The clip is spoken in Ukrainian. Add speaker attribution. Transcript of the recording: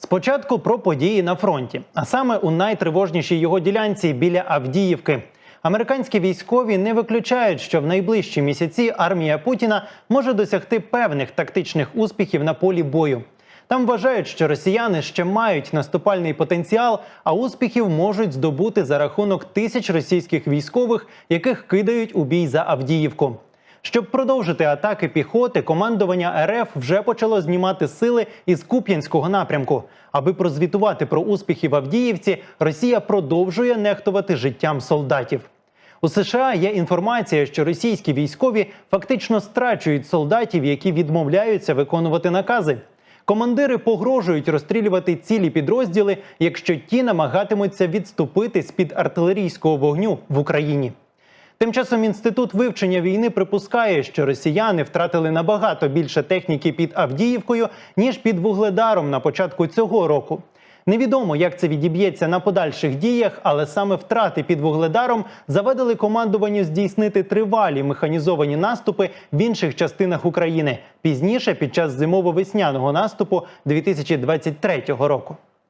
Speaker 1: Спочатку про події на фронті, а саме у найтривожнішій його ділянці біля Авдіївки. Американські військові не виключають, що в найближчі місяці армія Путіна може досягти певних тактичних успіхів на полі бою. Там вважають, що росіяни ще мають наступальний потенціал, а успіхів можуть здобути за рахунок тисяч російських військових, яких кидають у бій за Авдіївку. Щоб продовжити атаки піхоти, командування РФ вже почало знімати сили із Куп'янського напрямку. Аби прозвітувати про успіхи в Авдіївці, Росія продовжує нехтувати життям солдатів. У США є інформація, що російські військові фактично страчують солдатів, які відмовляються виконувати накази. Командири погрожують розстрілювати цілі підрозділи, якщо ті намагатимуться відступити з під артилерійського вогню в Україні. Тим часом інститут вивчення війни припускає, що росіяни втратили набагато більше техніки під Авдіївкою ніж під Вугледаром на початку цього року. Невідомо, як це відіб'ється на подальших діях, але саме втрати під Вугледаром завадили командуванню здійснити тривалі механізовані наступи в інших частинах України пізніше, під час зимово-весняного наступу 2023 року.